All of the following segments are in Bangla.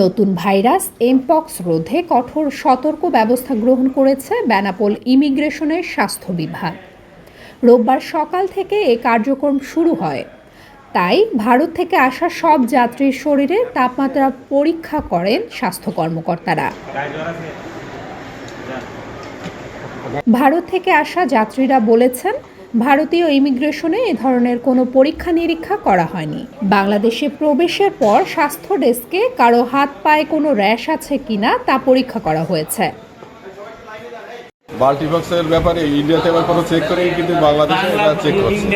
নতুন ভাইরাস এমপক্স রোধে কঠোর সতর্ক ব্যবস্থা গ্রহণ করেছে বেনাপোল ইমিগ্রেশনের স্বাস্থ্য বিভাগ। রোববার সকাল থেকে এ কার্যক্রম শুরু হয়। তাই ভারত থেকে আসা সব যাত্রীর শরীরে তাপমাত্রা পরীক্ষা করেন স্বাস্থ্য কর্মকর্তারা। ভারত থেকে আসা যাত্রীরা বলেছেন ভারতীয় ইমিগ্রেশনে এ ধরনের কোনো পরীক্ষা নিরীক্ষা করা হয়নি। বাংলাদেশে প্রবেশের পর স্বাস্থ্য ডেস্কে কারও হাত পায়ে কোনো র্যাশ আছে কিনা তা পরীক্ষা করা হয়েছে। মাল্টিবক্সের ব্যাপারে ইন্ডিয়াতে এবার কোনো চেক করে কিন্তু বাংলাদেশে এবার চেক করছে।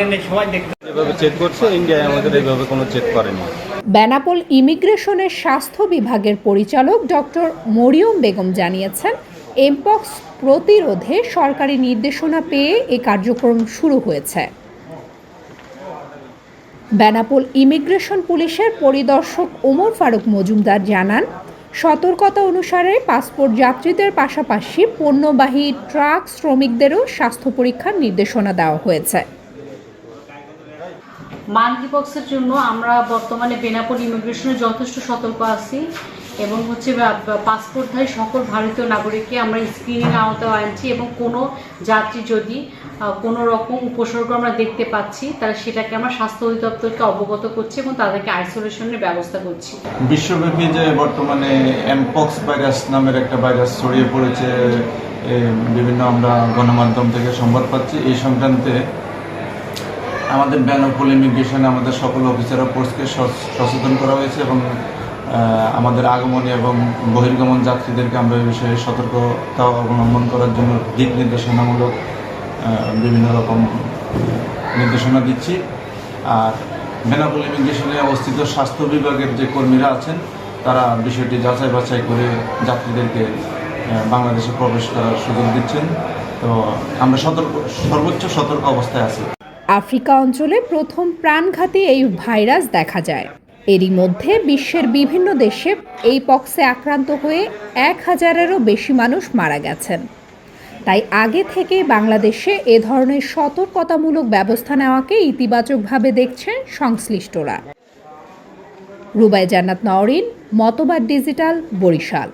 যেভাবে চেক করছে ইন্ডিয়ায় আমাদের এইভাবে কোনো চেক করেনি। বেনাপোল ইমিগ্রেশনের স্বাস্থ্য বিভাগের পরিচালক ডক্টর মরিয়ম বেগম জানিয়েছেন এমপক্স প্রতিরোধে সরকারি নির্দেশনা পেয়ে এ কার্যক্রম শুরু হয়েছে। বেনাপোল ইমিগ্রেশন পুলিশের পরিদর্শক ওমর ফারুক মজুমদার জানান, সতর্কতা অনুসারে পাসপোর্ট যাত্রীদের পাশাপাশি পণ্যবাহী ট্রাক শ্রমিকদেরও স্বাস্থ্য পরীক্ষার নির্দেশনা দেওয়া হয়েছে। মাল্টিপক্সের জন্য আমরা বর্তমানে বেনাপোল ইমিগ্রেশনে যথেষ্ট সতর্ক আছি। এবং হচ্ছে পাসপোর্টধারী সকল ভারতীয় নাগরিককে আমরা স্ক্রিনিং আওতায় আনছি এবং কোনো যাত্রী যদি কোনো রকম উপসর্গ আমরা দেখতে পাচ্ছি, তাহলে সেটাকে আমরা স্বাস্থ্য অধিদপ্তরকে অবগত করছি এবং তাদেরকে আইসোলেশনের ব্যবস্থা করছি। বিশ্বব্যাপী যে বর্তমানে এমপক্স ভাইরাস নামের একটা ভাইরাস ছড়িয়ে পড়েছে বিভিন্ন আমরা গণমাধ্যম থেকে সংবাদ পাচ্ছি, এই সংক্রান্তে আমাদের ব্যানফুল ইমিগ্রেশনে আমাদের সকল অফিসার ফোর্সকে সচেতন করা হয়েছে এবং আমাদের আগমনী এবং বহির্গমন যাত্রীদেরকে আমরা এই বিষয়ে সতর্কতা অবলম্বন করার জন্য দিক নির্দেশনামূলক বিভিন্ন রকম নির্দেশনা দিচ্ছি। আর বেনাপোল ইমিগ্রেশনে অবস্থিত স্বাস্থ্য বিভাগের যে কর্মীরা আছেন, তারা বিষয়টি যাচাই বাছাই করে যাত্রীদেরকে বাংলাদেশে প্রবেশ করার সুযোগ দিচ্ছেন। তো আমরা সতর্ক, সর্বোচ্চ সতর্ক অবস্থায় আছি। আফ্রিকা অঞ্চলে প্রথম প্রাণঘাতী এই ভাইরাস দেখা যায়। এরই মধ্যে বিশ্বের বিভিন্ন দেশে এই পক্সে আক্রান্ত হয়ে এক হাজারেরও বেশি মানুষ মারা গেছেন। তাই আগে থেকে বাংলাদেশে এ ধরনের সতর্কতামূলক ব্যবস্থা নেওয়াকে ইতিবাচকভাবে দেখছেন সংশ্লিষ্টরা। রুবাই জান্নাত নওরিন মতবাদ ডিজিটাল, বরিশাল।